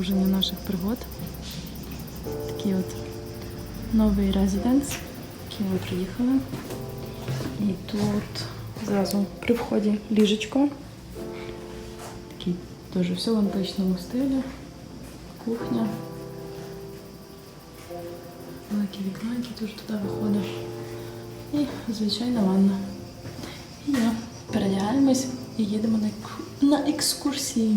продовження наших пригод. Такий от новий резиденс, який ми приїхали. І тут зразу при вході ліжечко. Такий дуже все в античному стилі. Кухня. Великі вікна, які теж туди виходить. І звичайна ванна. І я передягаємось і їдемо на екскурсії.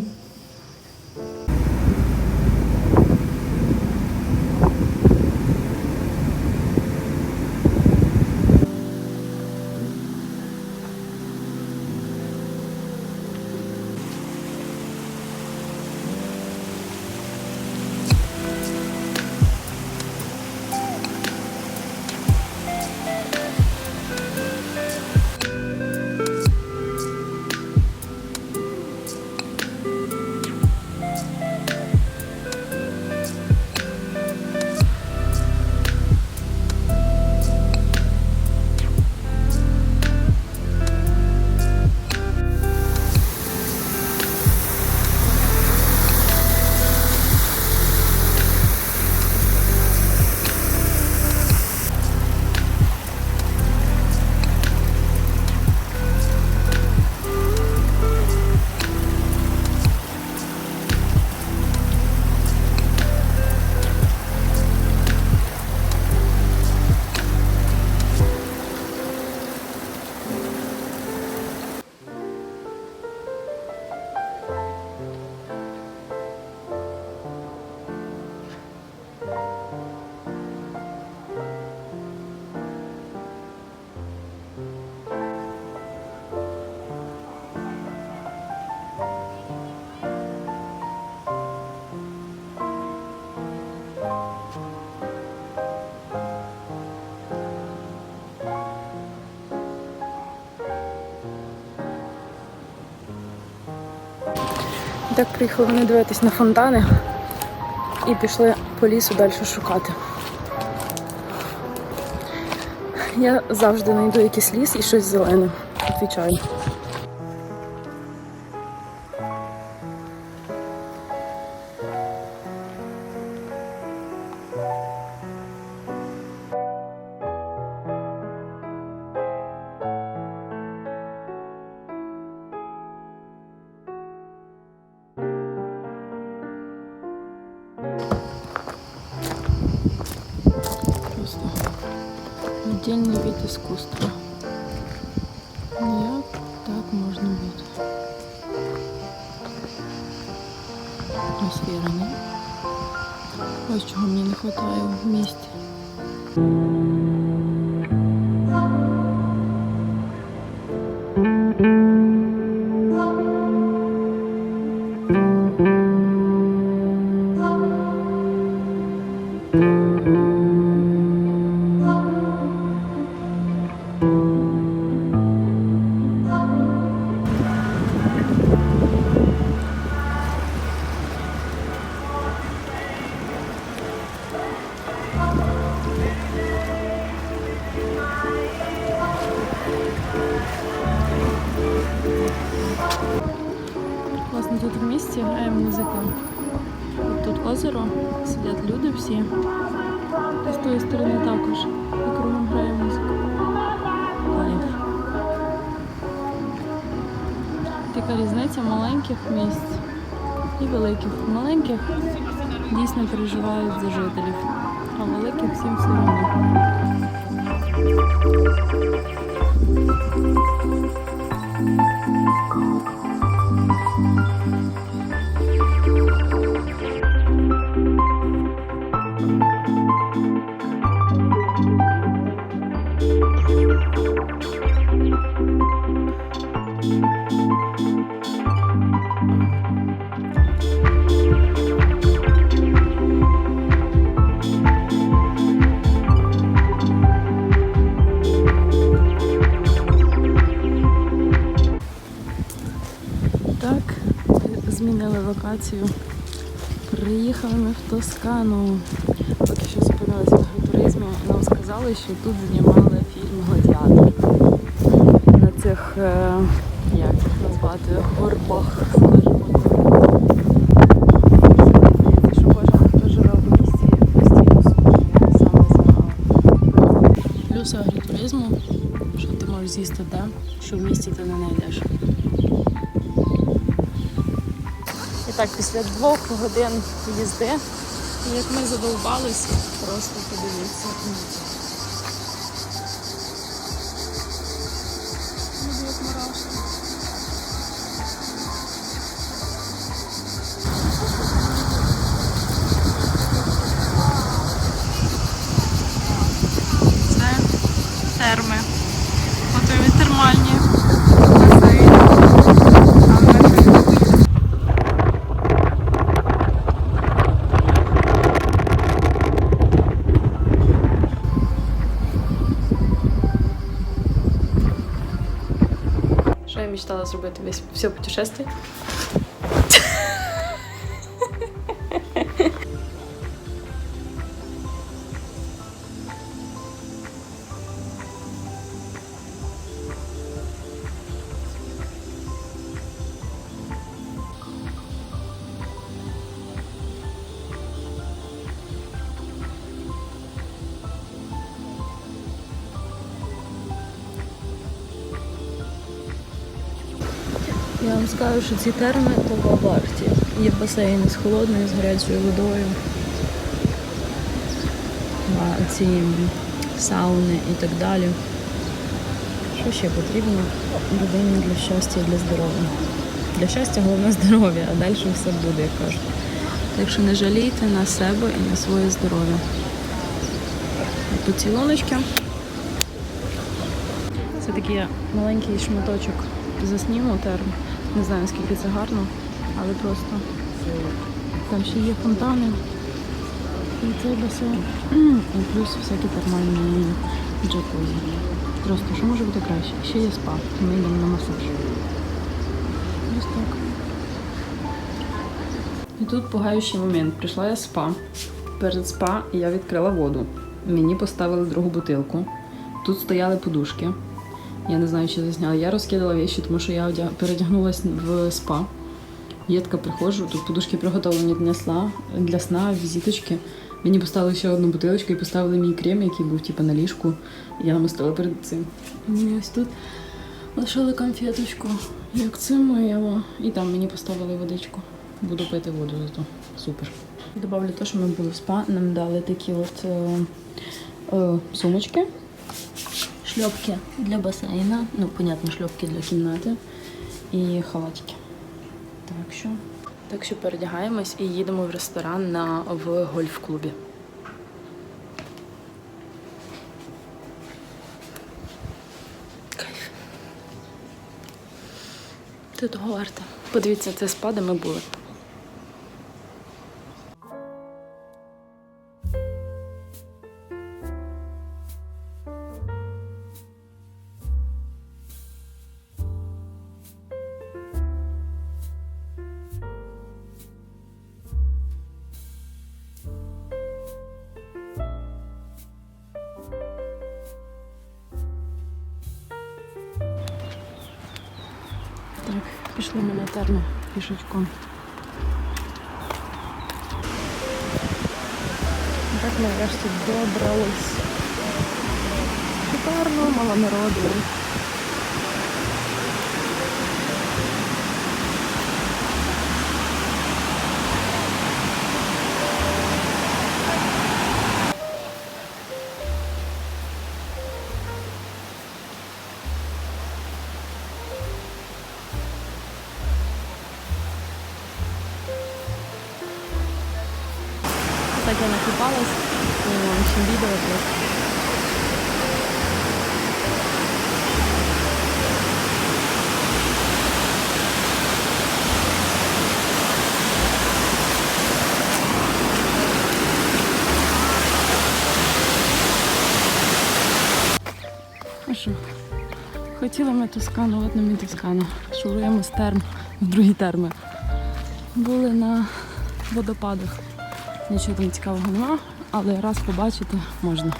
Так приїхали вони дивитись на фонтани і пішли по лісу далі шукати. Я завжди знайду якийсь ліс і щось зелене. Відвічаю. Отдельный вид искусства. Як так можна бути? Атмосфера, не? Ось чого мені не вистачає в місті. Тут в місті грає музика. Тут озеро, сидять люди всі. І з тої сторони також. І кругом грає музика. Кайф. Така різниця маленьких місць і великих. Маленьких дійсно переживають за жителів, а великих всім все одно. локацію. Приїхали ми в Тоскану. Поки що зупинилися в агротуризмі, нам сказали, що тут знімали фільм Гладіатор. На цих, е, як їх назвати, горбах, скажімо так. агротуризму, що ти можеш з'їсти те, що в місті ти не знайдеш. Так, після двох годин їзди, як ми задовбалися, просто подивіться. Зробити весь все путешествие? Я вам скажу, що ці терми того варті. Є басейни з холодною, з гарячою водою. Ці сауни і так далі. Що ще потрібно людині для щастя і для здоров'я? Для щастя головне здоров'я, а далі все буде, як кажуть. Так що не жалійте на себе і на своє здоров'я. Поцілуночки. Це такий маленький шматочок засніму терм. Не знаю, наскільки це гарно, але просто там ще є фонтани. І цей басейн. І плюс всякі термальні джакузі. Просто що може бути краще? Ще є спа. Ми йдемо на масаж. Ось так. І тут пугаючий момент. Прийшла я спа. Перед спа я відкрила воду. Мені поставили другу бутилку. Тут стояли подушки. Я не знаю, чи засняла. Я розкидала вещи, тому що я одяг... передягнулась в спа. Я така приходжу, тут подушки приготовлені для сна, для сна, візиточки. Мені поставили ще одну бутилочку і поставили мій крем, який був типу, на ліжку. Я намастила перед цим. Мені ось тут лишили конфеточку, як це моєго. І там мені поставили водичку. Буду пити воду зато. Супер. Добавлю те, що ми були в спа, нам дали такі от е, е, сумочки шльопки для басейна, ну, понятно, шльопки для кімнати і халатики. Так що, так що передягаємось і їдемо в ресторан на, в гольф-клубі. Кайф. Це того варто. Подивіться, це спа, де ми були. Пішли ми на терму пішечком. Так ми врешті добрались. Шикарно, мало народу. Я накупалась, і вам всім відео просто. А ми Тоскану, от нам і Тоскана. Шуруємо з терм в другі терми. Були на водопадах. Нічого там цікавого нема, але раз побачити можна.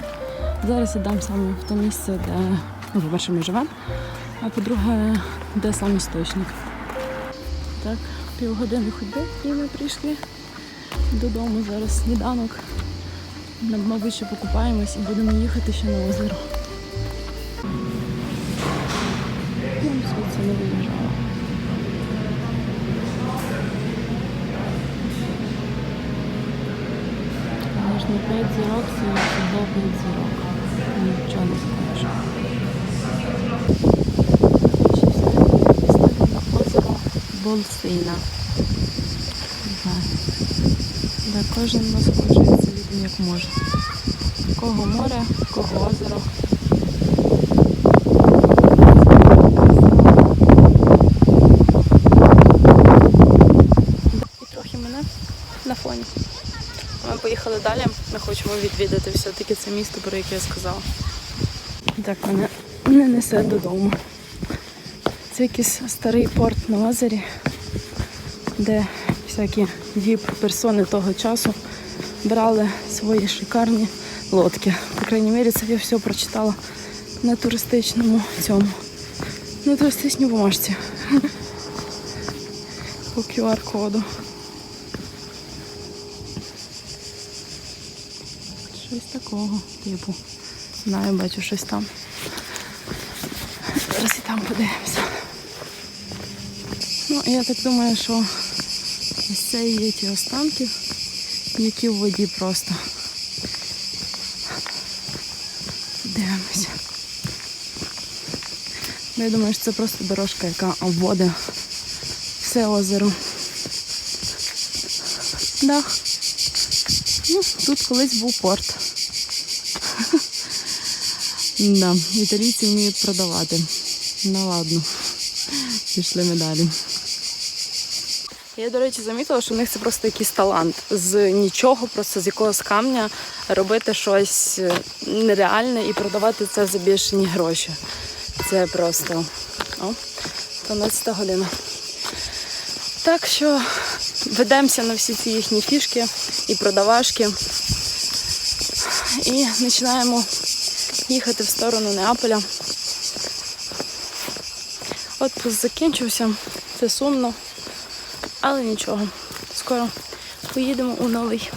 Зараз ідемо саме в те місце, де, ну, по-перше, ми живемо, а по-друге, де сам істочник. Так, півгодини ходьби і ми прийшли додому. Зараз сніданок. Мабуть, ще покупаємось і будемо їхати ще на озеро. Звідси не виїжджала. 5 зірок це до 5 зірок. Нічого не скажеш. Озеро Болсина. Де кожен насолоджується літом як може. Кого море, кого озеро. І трохи мене на фоні. Ми поїхали далі. Ми хочемо відвідати все-таки це місто, про яке я сказала. Так, мене не несе додому. Це якийсь старий порт на озері, де всякі віп-персони того часу брали свої шикарні лодки. По крайній мірі, це я все прочитала на туристичному цьому. На туристичній бумажці. По QR-коду. Щось такого, типу. Знаю, бачу щось там. Зараз і там подивимося. Ну, я так думаю, що ось це є ті останки, які в воді просто. Дивимося. Ну, Я думаю, що це просто дорожка, яка обводить все озеро. Да. Ну, тут колись був порт. Да, італійці вміють продавати. Ну ладно. Пішли ми далі. Я, до речі, замітила, що в них це просто якийсь талант. З нічого, просто з якогось камня робити щось е, нереальне і продавати це за більшені гроші. Це просто о, 12 година. Так що ведемося на всі ці їхні фішки і продавашки. І починаємо їхати в сторону Неаполя. Отпуск закінчився, це сумно, але нічого. Скоро поїдемо у новий.